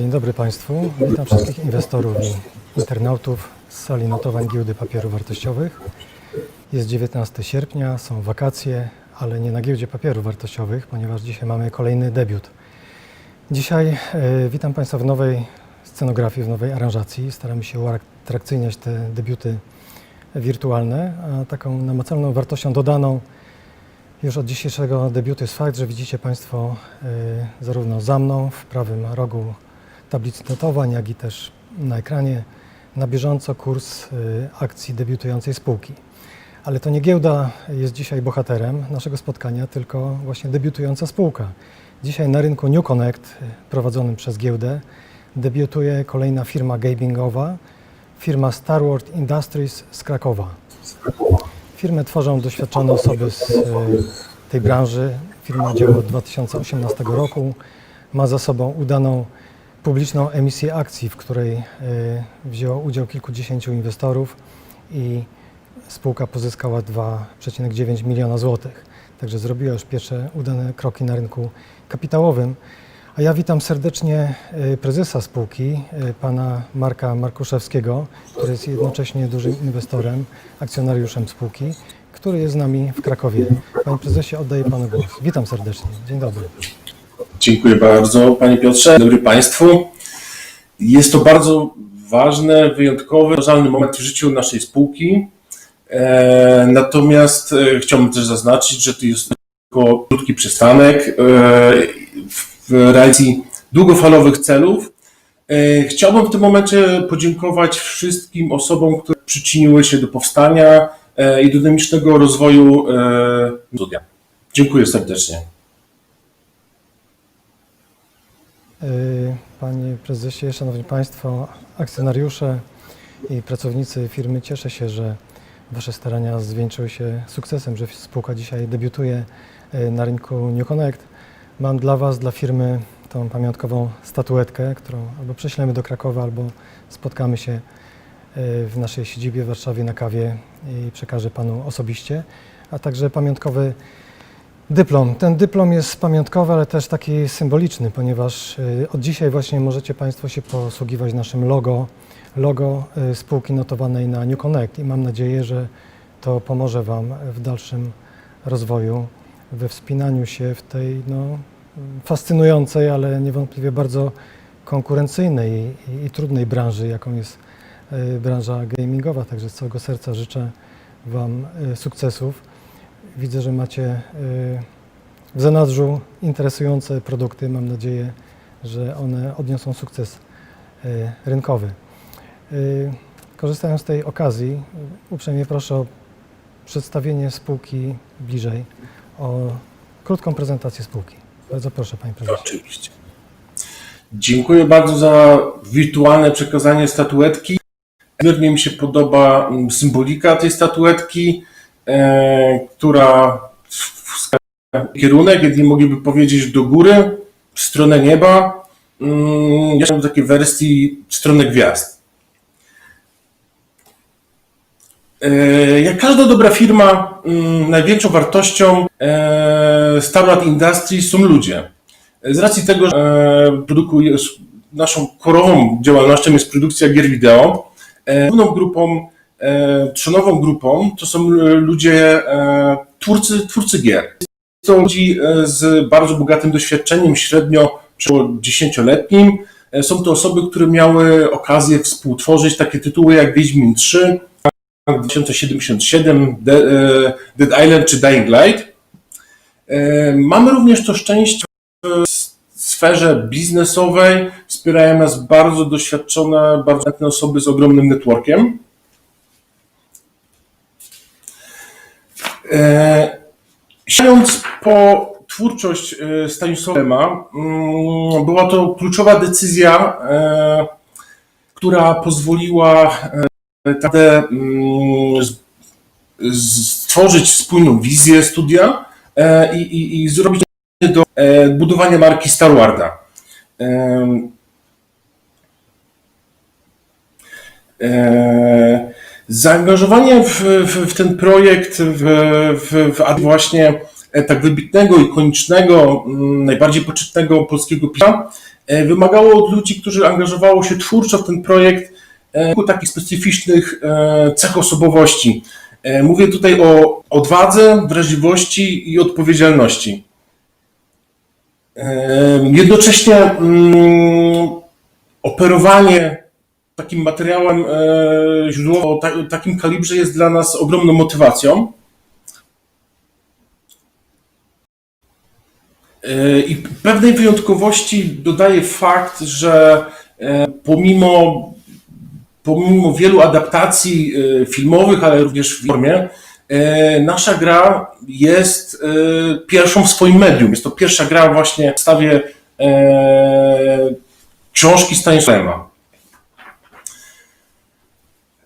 Dzień dobry Państwu. Witam wszystkich inwestorów i internautów z sali notowań Giełdy Papierów Wartościowych. Jest 19 sierpnia, są wakacje, ale nie na Giełdzie Papierów Wartościowych, ponieważ dzisiaj mamy kolejny debiut. Dzisiaj e, witam Państwa w nowej scenografii, w nowej aranżacji. Staramy się uatrakcyjniać te debiuty wirtualne, a taką namacalną wartością dodaną już od dzisiejszego debiutu jest fakt, że widzicie Państwo y, zarówno za mną w prawym rogu tablicy notowań, jak i też na ekranie na bieżąco kurs y, akcji debiutującej spółki. Ale to nie giełda jest dzisiaj bohaterem naszego spotkania, tylko właśnie debiutująca spółka. Dzisiaj na rynku New Connect, y, prowadzonym przez giełdę, debiutuje kolejna firma gamingowa, firma Star Wars Industries z Krakowa. Firmę tworzą doświadczone osoby z e, tej branży. Firma działa od 2018 roku. Ma za sobą udaną publiczną emisję akcji, w której e, wzięło udział kilkudziesięciu inwestorów i spółka pozyskała 2,9 miliona złotych. Także zrobiła już pierwsze udane kroki na rynku kapitałowym. A ja witam serdecznie e, prezesa spółki, e, pana Marka Markuszewskiego, który jest jednocześnie dużym inwestorem, akcjonariuszem spółki, który jest z nami w Krakowie. Panie prezesie, oddaję panu głos. Witam serdecznie. Dzień dobry. Dziękuję bardzo, panie Piotrze. Dobry państwu. Jest to bardzo ważny, wyjątkowy, ważny moment w życiu naszej spółki. E, natomiast e, chciałbym też zaznaczyć, że to jest tylko krótki przystanek e, w realizacji długofalowych celów. Chciałbym w tym momencie podziękować wszystkim osobom, które przyczyniły się do powstania i dynamicznego rozwoju studia. Dziękuję serdecznie. Y, Panie prezesie, szanowni państwo, akcjonariusze i pracownicy firmy, cieszę się, że wasze starania zwieńczyły się sukcesem, że spółka dzisiaj debiutuje y, na rynku New Connect. Mam dla was, dla firmy tą pamiątkową statuetkę, którą albo prześlemy do Krakowa, albo spotkamy się y, w naszej siedzibie w Warszawie na kawie i przekażę panu osobiście, a także pamiątkowy Dyplom. Ten dyplom jest pamiątkowy, ale też taki symboliczny, ponieważ y, od dzisiaj właśnie możecie Państwo się posługiwać naszym logo, logo y, spółki notowanej na New Connect i mam nadzieję, że to pomoże Wam w dalszym rozwoju, we wspinaniu się w tej no, fascynującej, ale niewątpliwie bardzo konkurencyjnej i, i trudnej branży, jaką jest y, branża gamingowa. Także z całego serca życzę Wam sukcesów. Widzę, że macie y, w zanadrzu interesujące produkty. Mam nadzieję, że one odniosą sukces y, rynkowy. Y, Korzystając z tej okazji, uprzejmie proszę o przedstawienie spółki bliżej, o krótką prezentację spółki. Bardzo proszę, Panie Prezesie. Oczywiście. Dziękuję bardzo za wirtualne przekazanie statuetki. Bardzo mi się podoba mm, symbolika tej statuetki, która wskazuje kierunek, jeśli mogliby powiedzieć do góry, w stronę nieba. Ja w takiej wersji w stronę gwiazd. E, Jak każda dobra firma, mm, największą wartością e, Startup Industries są ludzie. Z racji tego, że e, produkuje, naszą korową działalnością jest produkcja gier wideo, e, główną grupą, e, trzonową grupą to są ludzie, e, twórcy, twórcy gier. Są ludzi e, z bardzo bogatym doświadczeniem, średnio około 10-letnim. E, Są to osoby, które miały okazję współtworzyć takie tytuły jak Wiedźmin 3, 2077, De- e, Dead Island czy Dying Light. E, Mamy również to szczęście w sferze biznesowej. Wspierają nas bardzo doświadczone, bardzo chętne osoby z ogromnym networkiem. Sięgając po twórczość e, Stanisława mm, była to kluczowa decyzja, e, która pozwoliła e, mm, stworzyć wspólną wizję studia e, i, i, i zrobić do e, budowania marki Star Warda. Zaangażowanie w, w, w ten projekt, w, w, w właśnie e, tak wybitnego, ikonicznego, mm, najbardziej poczytnego polskiego pisma, e, wymagało od ludzi, którzy angażowało się twórczo w ten projekt, e, takich specyficznych cech osobowości. Mówię tutaj o odwadze, wrażliwości i odpowiedzialności. Jednocześnie mm, operowanie takim materiałem e, źródłowym o ta, takim kalibrze jest dla nas ogromną motywacją. E, I pewnej wyjątkowości dodaje fakt, że e, pomimo, pomimo wielu adaptacji filmowych, ale również w formie, nasza gra jest pierwszą w swoim medium. Jest to pierwsza gra właśnie w podstawie e, książki Stanisława.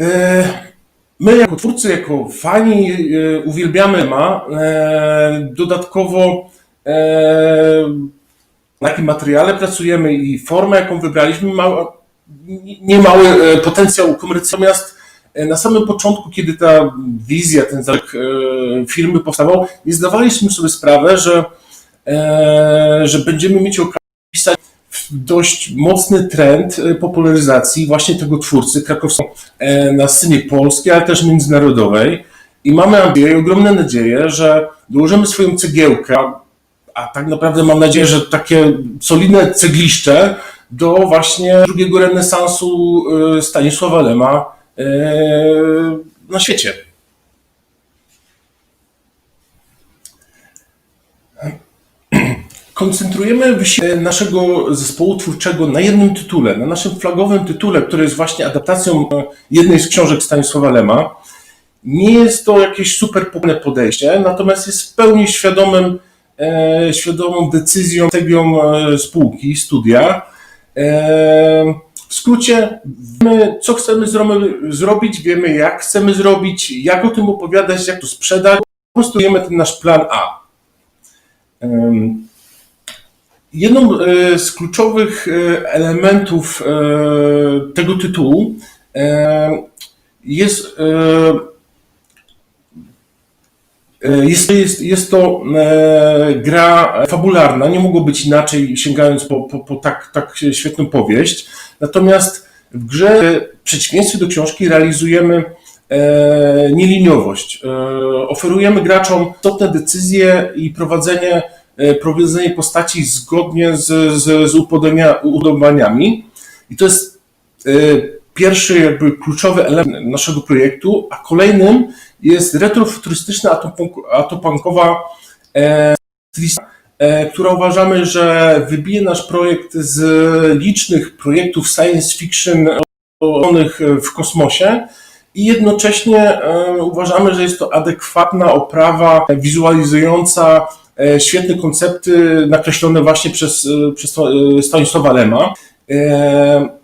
E, My jako twórcy, jako fani e, uwielbiamy ma. E, Dodatkowo na jakim materiale pracujemy i formę, jaką wybraliśmy, ma niemały potencjał komercyjny. Natomiast na samym początku, kiedy ta wizja, ten zarek firmy powstawał, nie zdawaliśmy sobie sprawę, że, że będziemy mieć okazję pisać dość mocny trend e, popularyzacji właśnie tego twórcy krakowskiego e, na scenie polskiej, ale też międzynarodowej. I mamy nadzieję, ogromne nadzieję, że dołożymy swoją cegiełkę, a tak naprawdę mam nadzieję, że takie solidne cegliszcze do właśnie drugiego renesansu e, Stanisława Lema na świecie. Koncentrujemy wysiłek naszego zespołu twórczego na jednym tytule, na naszym flagowym tytule, który jest właśnie adaptacją e, jednej z książek Stanisława Lema. Nie jest to jakieś super podejście, natomiast jest w pełni świadomym, e, świadomą decyzją, strategią e, spółki, studia. E, w skrócie, wiemy, co chcemy zrobić, wiemy, jak chcemy zrobić, jak o tym opowiadać, jak to sprzedać. Konstruujemy ten nasz plan A. Em, Jedną e, z kluczowych e, elementów e, tego tytułu jest, jest, jest, jest to gra fabularna. Nie mogło być inaczej, sięgając po, po, po tak, tak świetną powieść. Natomiast w grze, w przeciwieństwie do książki, realizujemy nieliniowość. Oferujemy graczom istotne decyzje i prowadzenie prowadzenie postaci zgodnie z, z, z upodobania- upodobaniami. I to jest e, pierwszy jakby kluczowy element naszego projektu, a kolejnym jest retrofuturystyczna atopunkowa e, stylistyka, e, która uważamy, że wybije nasz projekt z licznych projektów science fiction w kosmosie i jednocześnie e, uważamy, że jest to adekwatna oprawa wizualizująca e, świetne koncepty nakreślone właśnie przez, e, przez e, Stanisława Lema. E,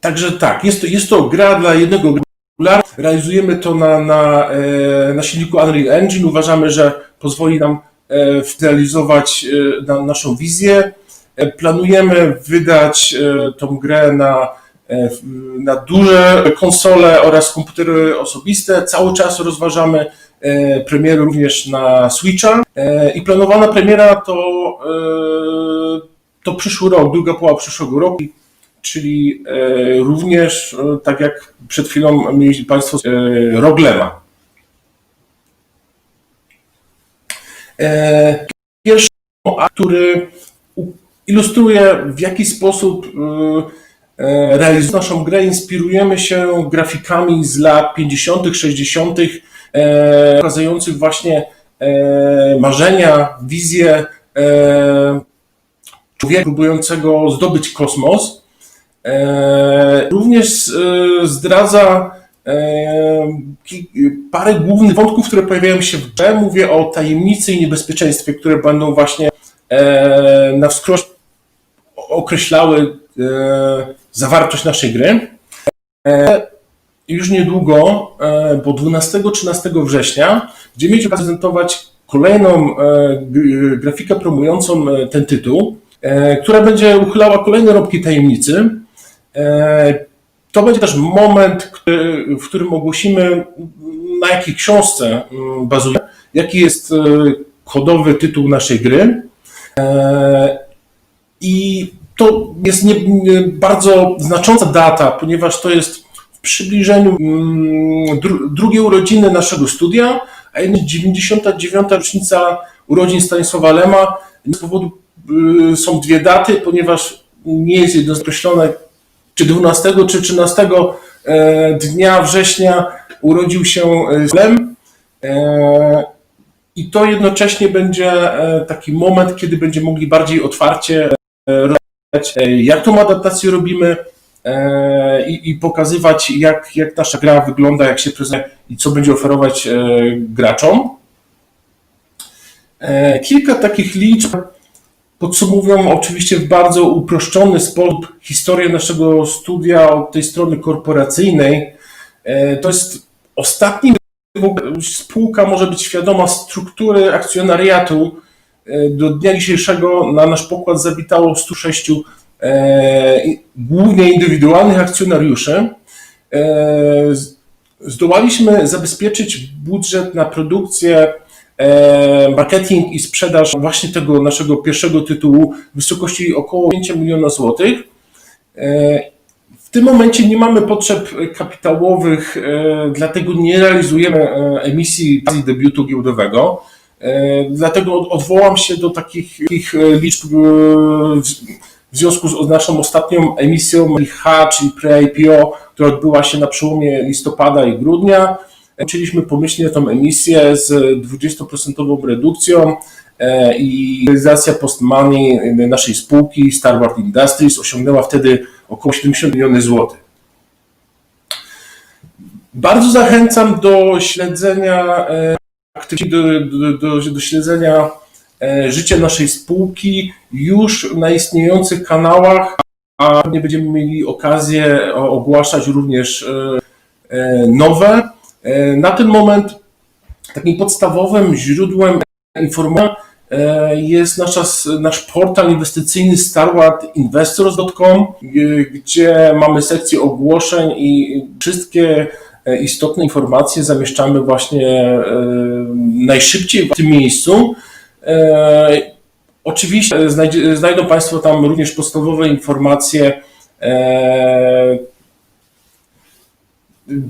Także tak, jest to, jest to gra dla jednego gracza. Realizujemy to na, na, e, na silniku Unreal Engine. Uważamy, że pozwoli nam e, zrealizować e, na, naszą wizję. E, Planujemy wydać e, tą grę na, e, na duże konsole oraz komputery osobiste. Cały czas rozważamy e, premiery również na Switcha E, i planowana premiera to, e, to przyszły rok, druga połowa przyszłego roku, czyli e, również, e, tak jak przed chwilą mieli Państwo, e, Roglema. E, Pierwszy, który ilustruje w jaki sposób e, e, realizując naszą grę, inspirujemy się grafikami z lat 50., 60., e, pokazujących właśnie e, marzenia, wizje e, człowieka próbującego zdobyć kosmos. E, Również e, zdradza e, parę głównych wątków, które pojawiają się w grze. Mówię o tajemnicy i niebezpieczeństwie, które będą właśnie e, na wskroś określały e, zawartość naszej gry. E, już niedługo, e, bo 12-13 września, będziemy mieć prezentować kolejną e, g- grafikę promującą e, ten tytuł, e, która będzie uchylała kolejne rąbki tajemnicy. E, To będzie też moment, w którym ogłosimy, na jakiej książce mm, bazuje, jaki jest e, kodowy tytuł naszej gry. E, I to jest nie, nie, bardzo znacząca data, ponieważ to jest przybliżeniu mm, dru, drugiej urodziny naszego studia, a jednak 99. rocznica urodzin Stanisława Lema. Z powodu y, są dwie daty, ponieważ nie jest jednoznacznie określone, czy 12 czy 13 e, dnia września urodził się e, Lem. E, I to jednocześnie będzie taki moment, kiedy będziemy mogli bardziej otwarcie rozmawiać, jak tą adaptację robimy i, i pokazywać, jak, jak nasza gra wygląda, jak się prezentuje i co będzie oferować e, graczom. E, Kilka takich liczb podsumowują oczywiście w bardzo uproszczony sposób historię naszego studia od tej strony korporacyjnej. E, To jest ostatni spółka może być świadoma struktury akcjonariatu. E, Do dnia dzisiejszego na nasz pokład zawitało 106 e, i- głównie indywidualnych akcjonariuszy. E, Zdołaliśmy zabezpieczyć budżet na produkcję, e, marketing i sprzedaż właśnie tego naszego pierwszego tytułu w wysokości około 5 miliona złotych. E, w tym momencie nie mamy potrzeb kapitałowych, e, dlatego nie realizujemy e, emisji debiutu giełdowego. E, Dlatego od- odwołam się do takich, e, liczb e, w związku z naszą ostatnią emisją H, czyli pre-IPO, która odbyła się na przełomie listopada i grudnia. Zaczęliśmy pomyślnie tą emisję z 20% redukcją e, i realizacja post-money naszej spółki Starward Industries osiągnęła wtedy około 70 milionów złotych. Bardzo zachęcam do śledzenia e, do, do, do, do śledzenia e, życia naszej spółki już na istniejących kanałach, a nie będziemy mieli okazję ogłaszać również e, e, nowe. E, Na ten moment takim podstawowym źródłem informacji jest nasza, nasz portal inwestycyjny starwardinvestors.com, gdzie mamy sekcję ogłoszeń i wszystkie istotne informacje zamieszczamy właśnie najszybciej w tym miejscu. E, Oczywiście znajdzie, znajdą Państwo tam również podstawowe informacje, e,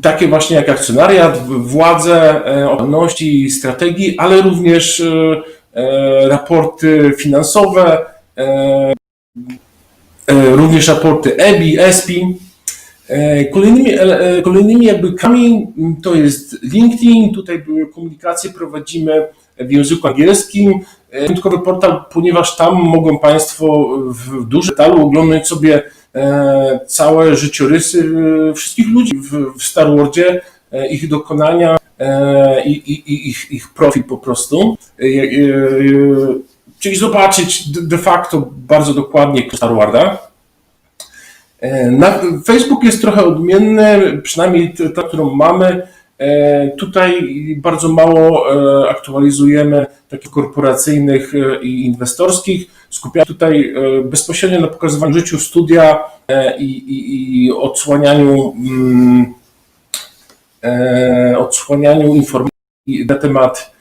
takie właśnie jak akcjonariat, władze, e, oglądności, strategii, ale również e, e, raporty finansowe, e, e, również raporty EBI, ESPI. E, Kolejnymi, e, kolejnymi jakby to jest LinkedIn, tutaj były komunikacje prowadzimy w języku angielskim. E, Wyjątkowy portal, ponieważ tam mogą Państwo w dużym detalu oglądać sobie e, całe życiorysy e, wszystkich ludzi w, Star Wardzie, ich dokonania i, i, ich, ich profil po prostu. Czyli zobaczyć de facto bardzo dokładnie Star Warda. Na, Facebook jest trochę odmienny, przynajmniej ta, którą mamy. E, Tutaj bardzo mało e, aktualizujemy takich korporacyjnych e, i inwestorskich. Skupiamy tutaj bezpośrednio na pokazywaniu życiu studia i, i, i odsłanianiu, mm, odsłanianiu informacji na temat,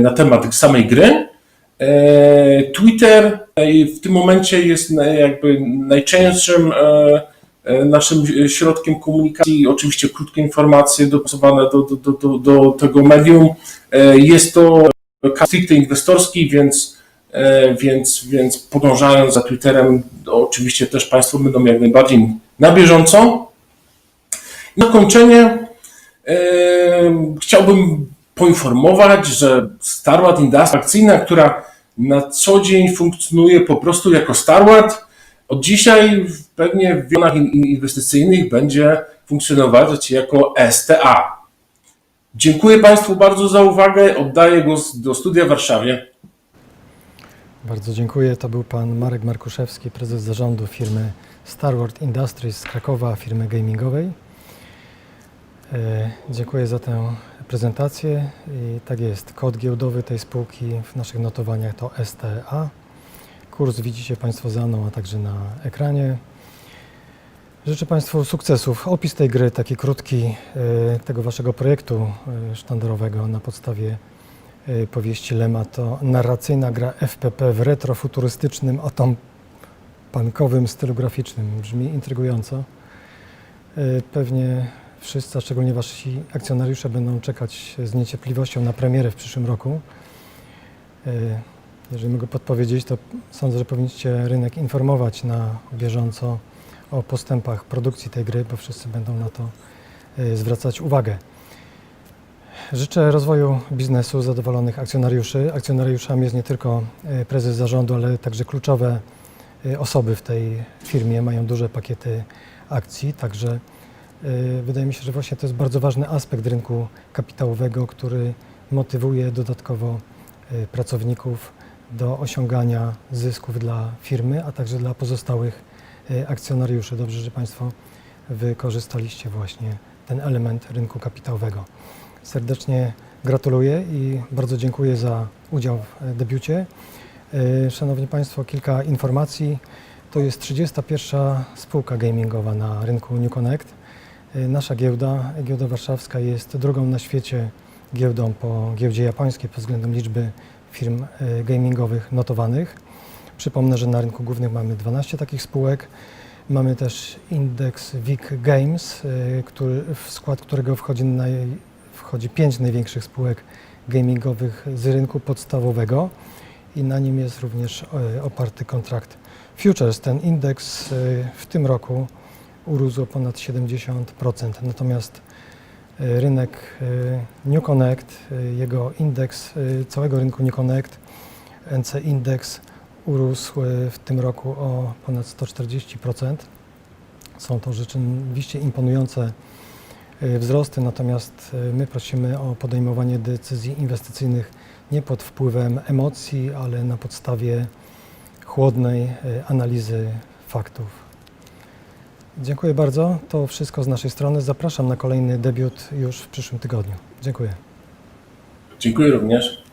na temat samej gry. Twitter w tym momencie jest jakby najczęstszym naszym środkiem komunikacji. Oczywiście krótkie informacje dopasowane do, do, do, do, tego medium. E, Jest to stricte inwestorski, więc, e, więc, więc podążając za Twitterem, oczywiście też Państwo będą jak najbardziej na bieżąco. Na kończenie e, chciałbym poinformować, że Starward Industria akcyjna, która na co dzień funkcjonuje po prostu jako Starward, Od dzisiaj pewnie w in- inwestycyjnych będzie funkcjonować jako STA. Dziękuję Państwu bardzo za uwagę. Oddaję głos do studia w Warszawie. Bardzo dziękuję. To był pan Marek Markuszewski, prezes zarządu firmy Starward Industries z Krakowa, firmy gamingowej. E, Dziękuję za tę prezentację. I tak jest, kod giełdowy tej spółki w naszych notowaniach to STA. Kurs widzicie Państwo za mną, a także na ekranie. Życzę Państwu sukcesów. Opis tej gry, taki krótki, e, tego Waszego projektu e, sztandarowego na podstawie e, powieści Lema to narracyjna gra FPP w retrofuturystycznym, punkowym stylu graficznym. Brzmi intrygująco. Pewnie wszyscy, a szczególnie Wasi akcjonariusze będą czekać z niecierpliwością na premierę w przyszłym roku. Jeżeli mogę podpowiedzieć, to sądzę, że powinniście rynek informować na bieżąco o postępach produkcji tej gry, bo wszyscy będą na to e, zwracać uwagę. Życzę rozwoju biznesu, zadowolonych akcjonariuszy. Akcjonariuszami jest nie tylko e, prezes zarządu, ale także kluczowe e, osoby w tej firmie. Mają duże pakiety akcji, także wydaje mi się, że właśnie to jest bardzo ważny aspekt rynku kapitałowego, który motywuje dodatkowo pracowników do osiągania zysków dla firmy, a także dla pozostałych e, akcjonariuszy. Dobrze, że Państwo wykorzystaliście właśnie ten element rynku kapitałowego. Serdecznie gratuluję i bardzo dziękuję za udział w e, debiucie. E, Szanowni Państwo, kilka informacji. To jest 31. spółka gamingowa na rynku New Connect. Nasza giełda, giełda warszawska, jest drugą na świecie giełdą po giełdzie japońskiej pod względem liczby firm e, gamingowych notowanych. Przypomnę, że na rynku głównym mamy 12 takich spółek. Mamy też indeks WIG Games, y, który, w skład którego wchodzi, naj, wchodzi pięć największych spółek gamingowych z rynku podstawowego i na nim jest również y, oparty kontrakt Futures. Ten indeks w tym roku urósł ponad 70%, natomiast rynek y, New Connect, y, jego indeks całego rynku New Connect, NC Index urósł w tym roku o ponad 140%. Są to rzeczywiście imponujące wzrosty, natomiast my prosimy o podejmowanie decyzji inwestycyjnych nie pod wpływem emocji, ale na podstawie chłodnej analizy faktów. Dziękuję bardzo. To wszystko z naszej strony. Zapraszam na kolejny debiut już w przyszłym tygodniu. Dziękuję. Dziękuję również.